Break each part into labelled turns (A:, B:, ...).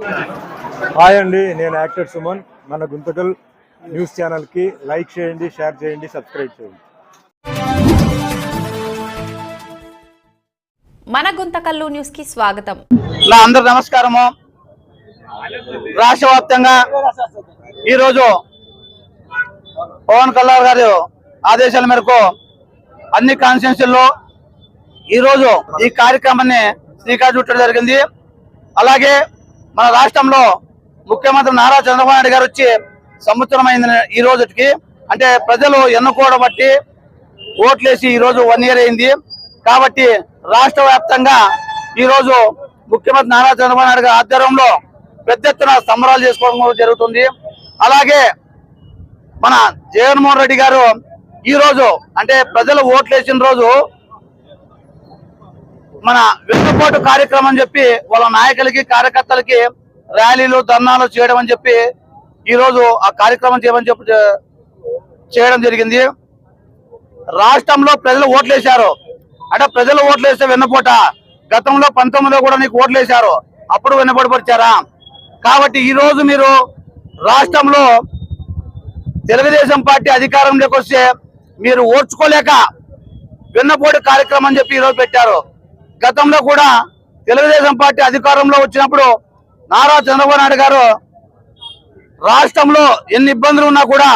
A: Hi అండి నేను actor Suman. మన గుంతకల్ న్యూస్ ఛానల్కి లైక్ చేయండి షేర్ చేయండి సబ్స్క్రైబ్ చేయండి.
B: మన గుంతకల్లు న్యూస్కి స్వాగతం
C: అందరు నమస్కారము. రాష్ట్ర వ్యాప్తంగా ఈరోజు పవన్ కళ్యాణ్ గారి ఆదేశాల మేరకు అన్ని కాన్స్టిట్యూన్సీల్లో ఈరోజు ఈ కార్యక్రమాన్ని శ్రీకారం చుట్టడం జరిగింది. అలాగే మన రాష్ట్రంలో ముఖ్యమంత్రి నారా చంద్రబాబు నాయుడు గారు వచ్చి సంవత్సరం అయింది ఈ రోజుకి. అంటే ప్రజలు ఎన్నుకోవడం బట్టి ఓట్లేసి ఈ రోజు వన్ ఇయర్ అయింది. కాబట్టి రాష్ట్ర వ్యాప్తంగా ఈ రోజు ముఖ్యమంత్రి నారా చంద్రబాబు నాయుడు గారి ఆధ్వర్యంలో పెద్ద ఎత్తున సంబరాలు చేసుకోవడం జరుగుతుంది. అలాగే మన జగన్మోహన్ రెడ్డి గారు ఈ రోజు అంటే ప్రజలు ఓట్లు వేసిన రోజు మన వెన్నుపోటు కార్యక్రమం అని చెప్పి వాళ్ళ నాయకులకి కార్యకర్తలకి ర్యాలీలు ధర్నాలు చేయడం అని చెప్పి ఈరోజు ఆ కార్యక్రమం చేయమని చెప్పి చేయడం జరిగింది. రాష్ట్రంలో ప్రజలు ఓట్లేశారు. అంటే ప్రజలు ఓట్లేస్తే వెన్నుపోట. గతంలో పంతొమ్మిదిలో కూడా నీకు ఓట్లేశారు. అప్పుడు వెన్నుపోటుపరిచారా? కాబట్టి ఈరోజు మీరు రాష్ట్రంలో తెలుగుదేశం పార్టీ అధికారంలోకి వస్తే మీరు ఓర్చుకోలేక వెన్నపోటు కార్యక్రమం అని చెప్పి ఈరోజు పెట్టారు. గతంలో కూడా తెలుగుదేశం పార్టీ అధికారంలో వచ్చినప్పుడు నారా చంద్రబాబు నాయుడు గారు రాష్ట్రంలో ఎన్ని ఇబ్బందులు ఉన్నా కూడా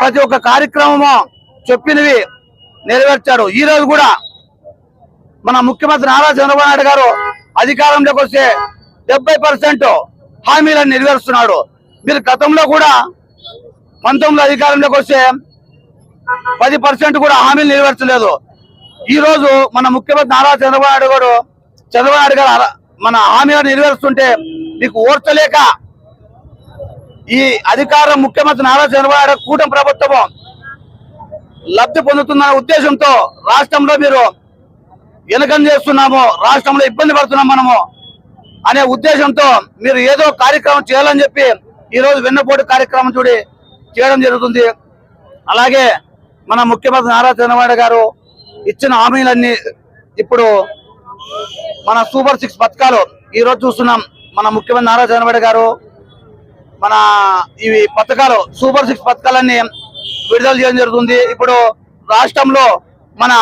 C: ప్రతి ఒక్క కార్యక్రమము చెప్పినవి నెరవేర్చారు. ఈ రోజు కూడా మన ముఖ్యమంత్రి నారా చంద్రబాబు నాయుడు గారు అధికారంలోకి వస్తే డెబ్బై పర్సెంట్ హామీలను నెరవేరుస్తున్నాడు. మీరు గతంలో కూడా పంతొమ్మిది అధికారంలోకి వస్తే పది పర్సెంట్ కూడా హామీలు నెరవేర్చలేదు. ఈ రోజు మన ముఖ్యమంత్రి నారా చంద్రబాబు నాయుడు గారు చంద్రబాబు నాయుడు గారు మన హామీలను నెరవేరుస్తుంటే మీకు ఓర్చలేక ఈ అధికారం ముఖ్యమంత్రి నారా చంద్రబాబు నాయుడు కూటమి ప్రభుత్వం లబ్ధి పొందుతుందనే ఉద్దేశంతో రాష్ట్రంలో మీరు వెనకం చేస్తున్నాము రాష్ట్రంలో ఇబ్బంది పడుతున్నాం మనము అనే ఉద్దేశంతో మీరు ఏదో కార్యక్రమం చేయాలని చెప్పి ఈ రోజు వెన్నపోటు కార్యక్రమం చూడి చేయడం జరుగుతుంది. అలాగే మన ముఖ్యమంత్రి నారా చంద్రబాబు గారు ఇచ్చిన హామీలన్నీ ఇప్పుడు మన సూపర్ సిక్స్ పథకాలు ఈరోజు చూస్తున్నాం. మన ముఖ్యమంత్రి నారా చంద్రబాబు గారు మన ఇవి పథకాలు సూపర్ సిక్స్ పథకాలన్నీ విడుదల చేయడం జరుగుతుంది. ఇప్పుడు రాష్ట్రంలో మన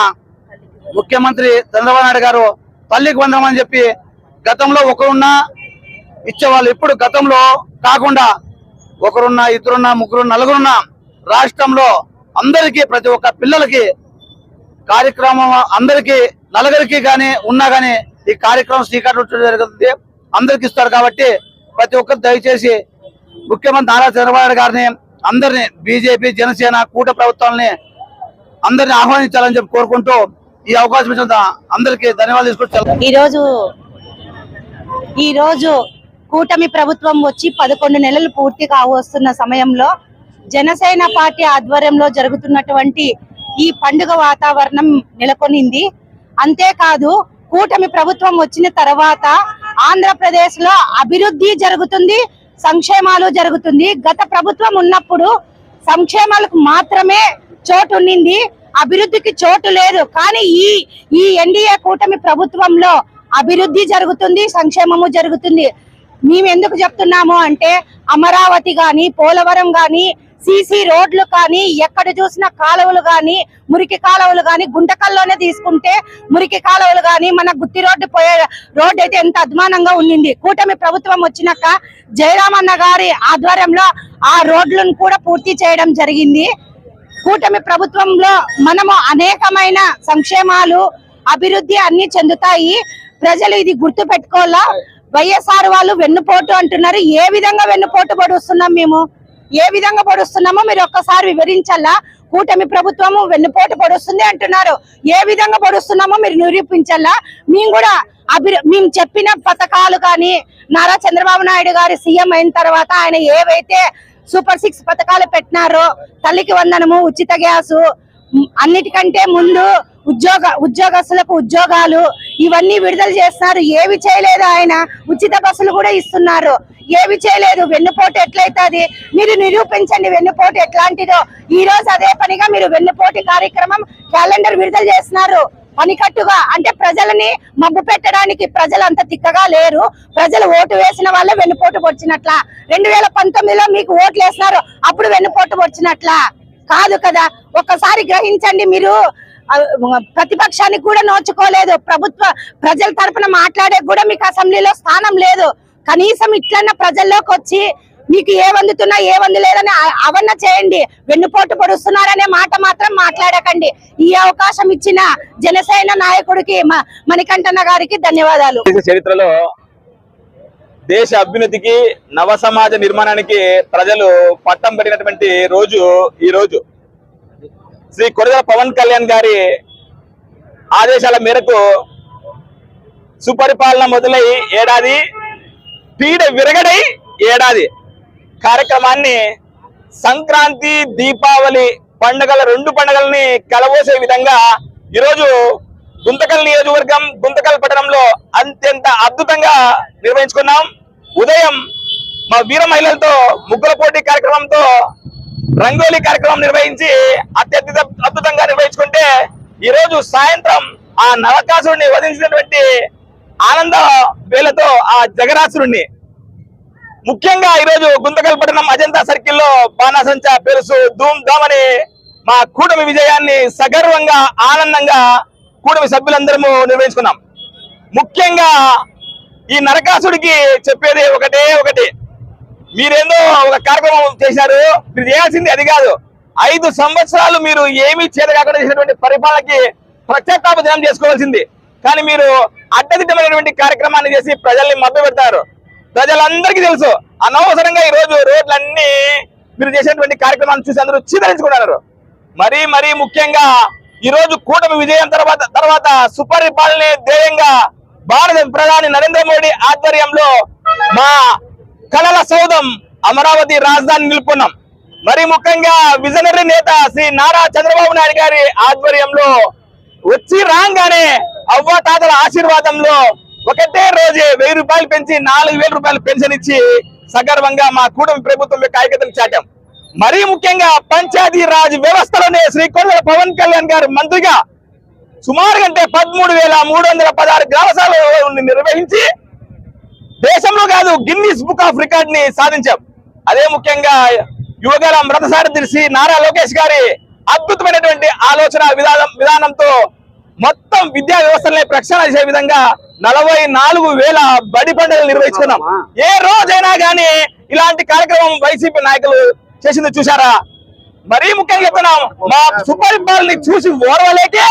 C: ముఖ్యమంత్రి చంద్రబాబు నాయుడు గారు తల్లికి వందనం అని చెప్పి గతంలో ఒకరున్నా ఇచ్చేవాళ్ళు ఇప్పుడు గతంలో కాకుండా ఒకరున్నా ఇద్దరున్నా ముగ్గురు నలుగురున్నా రాష్ట్రంలో అందరికీ ప్రతి ఒక్క పిల్లలకి కార్యక్రమం అందరికీ నలుగురికి కానీ ఉన్నా కానీ ఈ కార్యక్రమం శ్రీకారం జరుగుతుంది. అందరికి ఇస్తారు కాబట్టి ప్రతి ఒక్కరు దయచేసి ముఖ్యమంత్రి నారా చంద్రబాబు గారిని అందరిని బీజేపీ జనసేన కూట ప్రభుత్వాలని అందరిని ఆహ్వానించాలని చెప్పి కోరుకుంటూ ఈ అవకాశం ఇచ్చిన అందరికీ ధన్యవాదాలు తీసుకొచ్చి
D: ఈరోజు ఈరోజు కూటమి ప్రభుత్వం వచ్చి పదకొండు నెలలు పూర్తి కావస్తున్న సమయంలో జనసేన పార్టీ ఆధ్వర్యంలో జరుగుతున్నటువంటి ఈ పండుగ వాతావరణం నెలకొనింది. అంతేకాదు కూటమి ప్రభుత్వం వచ్చిన తర్వాత ఆంధ్రప్రదేశ్లో అభివృద్ధి జరుగుతుంది సంక్షేమాలు జరుగుతుంది. గత ప్రభుత్వం ఉన్నప్పుడు సంక్షేమాలకు మాత్రమే చోటు ఉండింది అభివృద్ధికి చోటు లేదు. కానీ ఈ ఈ ఎన్డీఏ కూటమి ప్రభుత్వంలో అభివృద్ధి జరుగుతుంది సంక్షేమము జరుగుతుంది. మేము ఎందుకు చెప్తున్నాము అంటే అమరావతి గాని పోలవరం గాని సీసీ రోడ్లు కానీ ఎక్కడ చూసినా కాలువలు కానీ మురికి కాలువలు కానీ గుంటకల్లోనే తీసుకుంటే మురికి కాలువలు కానీ మన గుత్తి రోడ్డు పోయే రోడ్డు అయితే ఎంత అధ్వానంగా ఉండింది. కూటమి ప్రభుత్వం వచ్చినాక జయరామన్న గారి ఆధ్వర్యంలో ఆ రోడ్లను కూడా పూర్తి చేయడం జరిగింది. కూటమి ప్రభుత్వంలో మనము అనేకమైన సంక్షేమాలు అభివృద్ధి అన్ని చెందుతాయి. ప్రజలు ఇది గుర్తు పెట్టుకోవాలా? వైఎస్ఆర్ వాళ్ళు వెన్నుపోటు అంటున్నారు. ఏ విధంగా వెన్నుపోటు పడుస్తున్నాం మేము? ఏ విధంగా పొడుస్తున్నామో మీరు ఒక్కసారి వివరించాలా కూటమి ప్రభుత్వము వెన్నుపోటు పొడుస్తుంది అంటున్నారు. ఏ విధంగా పొడుస్తున్నామో మీరు నిరూపించాలా మేము కూడా అభి మేము చెప్పిన పథకాలు కానీ నారా చంద్రబాబు నాయుడు గారి సీఎం అయిన తర్వాత ఆయన ఏవైతే సూపర్ సిక్స్ పథకాలు పెట్టినారో తల్లికి వందనము ఉచిత గ్యాసు అన్నిటికంటే ముందు ఉద్యోగ ఉద్యోగస్తులకు ఉద్యోగాలు ఇవన్నీ విడుదల చేస్తున్నారు. ఏవి చేయలేదు ఆయన. ఉచిత బస్సులు కూడా ఇస్తున్నారు. ఏవి చేయలేదు. వెన్నుపోటు ఎట్లయితుంది? మీరు నిరూపించండి వెన్నుపోటు ఎట్లాంటిదో. ఈ రోజు అదే పనిగా మీరు వెన్నుపోటు కార్యక్రమం క్యాలెండర్ విడుదల చేస్తున్నారు. పనికట్టుగా. అంటే ప్రజలని మబ్బు పెట్టడానికి ప్రజలు అంత తిక్కగా లేరు. ప్రజలు ఓటు వేసిన వాళ్ళే వెన్నుపోటు పొడిచినట్ల. రెండు వేల పంతొమ్మిదిలో మీకు ఓట్లు వేసినారు అప్పుడు వెన్నుపోటు వచ్చినట్లా కాదు కదా. ఒక్కసారి గ్రహించండి మీరు. ప్రతిపక్షాన్ని ప్రతిపక్షానికి కూడా నోచుకోలేదు. ప్రభుత్వ ప్రజల తరపున మాట్లాడే కూడా మీకు అసెంబ్లీలో స్థానం లేదు. కనీసం ఇట్లన్న ప్రజల్లోకి వచ్చి మీకు ఏ వందుతున్నా ఏ వందలేదని అవన్న చేయండి. వెన్నుపోటు పొడుస్తున్నారనే మాట మాత్రం మాట్లాడకండి. ఈ అవకాశం ఇచ్చిన జనసేన నాయకుడికి మణికంఠన మణికంఠన్న గారికి ధన్యవాదాలు.
E: చరిత్రలో దేశ అభ్యున్నతికి నవ సమాజ నిర్మాణానికి ప్రజలు పట్టం కట్టినటువంటి రోజు ఈ రోజు. శ్రీ కొరదల పవన్ కళ్యాణ్ గారి ఆదేశాల మేరకు సుపరిపాలన మొదలై ఏడాది పీడ విరగడై ఏడాది కార్యక్రమాన్ని సంక్రాంతి దీపావళి పండుగల రెండు పండుగల్ని కలవోసే విధంగా ఈరోజు గుంతకల్ నియోజకవర్గం గుంతకల్ పట్టణంలో అత్యంత అద్భుతంగా నిర్వహించుకున్నాం. ఉదయం మా వీర మహిళలతో ముగ్గుల పోటీ కార్యక్రమంతో రంగోలీ కార్యక్రమం నిర్వహించి అత్యద్భుత అద్భుతంగా నిర్వహించుకుంటే ఈ రోజు సాయంత్రం ఆ నరకాసురుడిని వధించినటువంటి ఆనంద వేలతో ఆ జగరాసురుణ్ణి. ముఖ్యంగా ఈరోజు గుంతకల్ పట్టణం అజంతా సర్కిల్లో బాణాసంచా పెరుసు ధూమ్ ధామ్ అని మా కూటమి విజయాన్ని సగర్వంగా ఆనందంగా కూటమి సభ్యులందరము నిర్వహించుకున్నాం. ముఖ్యంగా ఈ నరకాసుడికి చెప్పేది ఒకటే ఒకటి. మీరేందో ఒక కార్యక్రమం చేశారు మీరు చేయాల్సింది అది కాదు. ఐదు సంవత్సరాలు మీరు ఏమీ చేతకాకుండా చేసినటువంటి పరిపాలనకి ప్రత్యేకాప దినం చేసుకోవాల్సింది. కానీ మీరు అడ్డదిడ్డమైనటువంటి కార్యక్రమాన్ని చేసి ప్రజల్ని మభ్య పెడతారు ప్రజలందరికీ తెలుసు అనవసరంగా ఈ రోజు రోడ్లన్నీ మీరు చేసినటువంటి కార్యక్రమాన్ని చూసి అందరూ చీదరించుకున్నారు మరీ మరీ ముఖ్యంగా ఈ రోజు కూటమి విజయం తర్వాత తర్వాత సుపరిపాలనే ధ్యేయంగా భారత ప్రధాని నరేంద్ర మోడీ ఆధ్వర్యంలో మా కళల సౌధం అమరావతి రాజధాని నిలుపుకున్నాం. మరి ముఖ్యంగా విజనరీ నేత శ్రీ నారా చంద్రబాబు నాయుడు గారి ఆధ్వర్యంలో వచ్చి రాగానే అవ్వ తాతల ఆశీర్వాదంలో ఒకటే రోజే వెయ్యి రూపాయలు పెంచి నాలుగు వేల రూపాయలు పెన్షన్ ఇచ్చి సగర్వంగా మా కూటమి ప్రభుత్వం యొక్క ఐక్యతను చాటాం. మరీ ముఖ్యంగా పంచాయతీ రాజ్ వ్యవస్థలోనే శ్రీ కొండల పవన్ కళ్యాణ్ గారు మంత్రిగా సుమారు అంటే పదమూడు వేల మూడు వందల పదహారు గ్రామ నిర్వహించి దేశంలో కాదు గిన్నీస్ బుక్ ఆఫ్ రికార్డ్ని సాధించాం. అదే ముఖ్యంగా యువగలం రథసారథి తెలిసి నారా లోకేష్ గారి అద్భుతమైనటువంటి ఆలోచన విధానం విధానంతో మొత్తం విద్యా వ్యవస్థలనే ప్రక్షాళన చేసే విధంగా నలభై నాలుగు వేల బడి పండుగలు నిర్వహించుకున్నాం. ఏ రోజైనా గానీ ఇలాంటి కార్యక్రమం వైసీపీ నాయకులు చేసింది చూసారా మరీ ముఖ్యంగా చెప్తున్నాం మా సుపరిపాలనని చూసి ఓర్వలేకే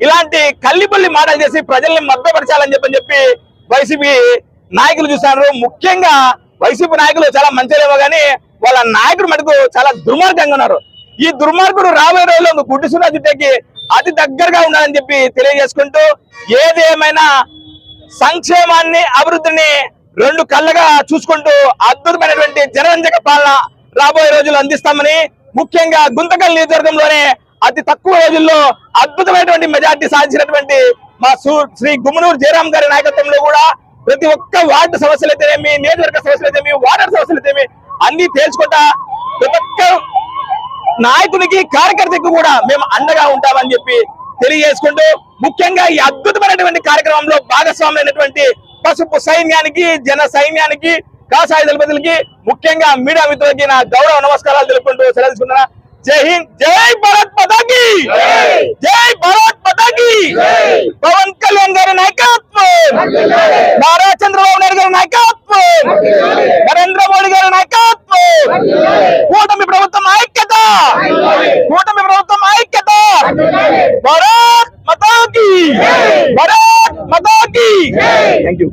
E: ఇలాంటి కల్లిపల్లి మాటలు చేసి ప్రజల్ని మభ్యపరచాలని చెప్పని చెప్పి వైసీపీ నాయకులు చూశారు. ముఖ్యంగా వైసీపీ నాయకులు చాలా మంచిలేమో కానీ వాళ్ళ నాయకుడు మటుకు చాలా దుర్మార్గంగా ఉన్నారు. ఈ దుర్మార్గుడు రాబోయే రోజుల్లో గుడ్డి సున్నా అతి దగ్గరగా ఉండాలని చెప్పి తెలియజేసుకుంటూ ఏదేమైనా సంక్షేమాన్ని అభివృద్ధిని రెండు కళ్ళగా చూసుకుంటూ అద్భుతమైనటువంటి జనరంజక పాలన రాబోయే రోజులు అందిస్తామని ముఖ్యంగా గుంతకల్ నియోజకవర్గంలోనే అతి తక్కువ రోజుల్లో అద్భుతమైనటువంటి మెజార్టీ సాధించినటువంటి మా శ్రీ గుమ్మనూరు జయరాం గారి నాయకత్వంలో కూడా ప్రతి ఒక్క వార్డు సమస్యలు అయితేనేమి నియోజకవర్గ సమస్యలు అయితేమి వార్డర్ సమస్యలు అయితేమి అన్ని తేల్చుకుంటా ప్రతి ఒక్క నాయకునికి కార్యకర్తకు కూడా మేము అండగా ఉంటామని చెప్పి తెలియజేసుకుంటూ ముఖ్యంగా ఈ అద్భుతమైనటువంటి కార్యక్రమంలో భాగస్వామ్యమైనటువంటి పసుపు సైన్యానికి జన సైన్యానికి కాసాయ దళపతులకి ముఖ్యంగా మీడియా మిత్రులకి నా గౌరవ నమస్కారాలు తెలుపుకుంటూ సెలవుకున్నా జై హింద్ జై భారత్ పతాకి జై భారత్ పతాకి పవన్ కళ్యాణ్ గారి నాయకత్వం నారా చంద్రబాబు నాయుడు గారి నాయకత్వం నరేంద్ర మోడీ గారి నాయకత్వం కూటమి ప్రభుత్వం ఐక్యత కూటమి ప్రభుత్వం ఐక్యత భారత్ మతాకి భారత్ మతాకి థ్యాంక్ యూ